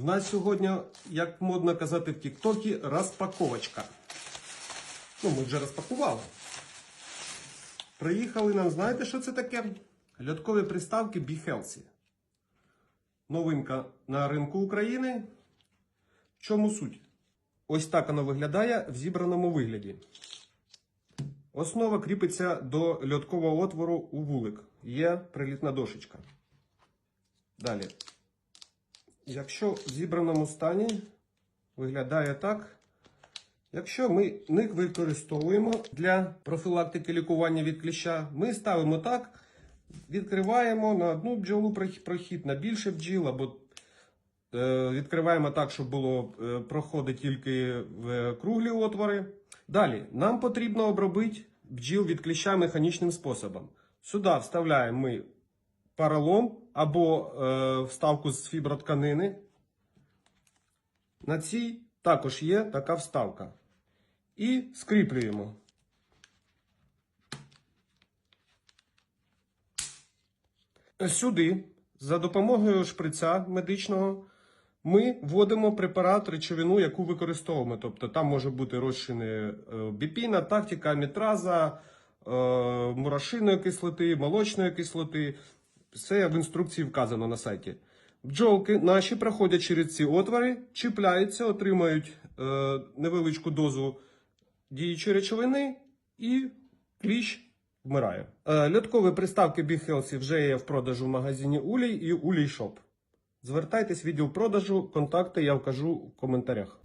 В нас сьогодні, як модно казати в Тіктокі, розпаковочка. Ну, ми вже розпакували. Приїхали нам, знаєте, що це таке? Льоткові приставки Be Healthy. Новинка на ринку України. В чому суть? Ось так воно виглядає в зібраному вигляді. Основа кріпиться до льоткового отвору у вулик. Є прилітна дошечка. Далі. Якщо в зібраному стані виглядає так. Якщо ми них використовуємо для профілактики лікування від кліща, ми ставимо так, відкриваємо на одну бджолу прохід, на більше бджіл, або е, відкриваємо так, щоб було е, проходи тільки в круглі отвори. Далі, нам потрібно обробити бджіл від кліща механічним способом. Сюди вставляємо ми паралом або е, вставку з фібротканини. На цій також є така вставка. І скріплюємо. Сюди, за допомогою шприця медичного, ми вводимо препарат, речовину, яку використовуємо. Тобто там може бути розчини е, біпіна, тактика, мітраза, е, мурашиної кислоти, молочної кислоти. Все в інструкції вказано на сайті. Бджолки наші проходять через ці отвори, чіпляються, отримають е, невеличку дозу діючої речовини і кліщ вмирає. Е, льоткові приставки Be Healthy вже є в продажу в магазині Улій і Улій Шоп. Звертайтесь в відділ продажу, контакти я вкажу в коментарях.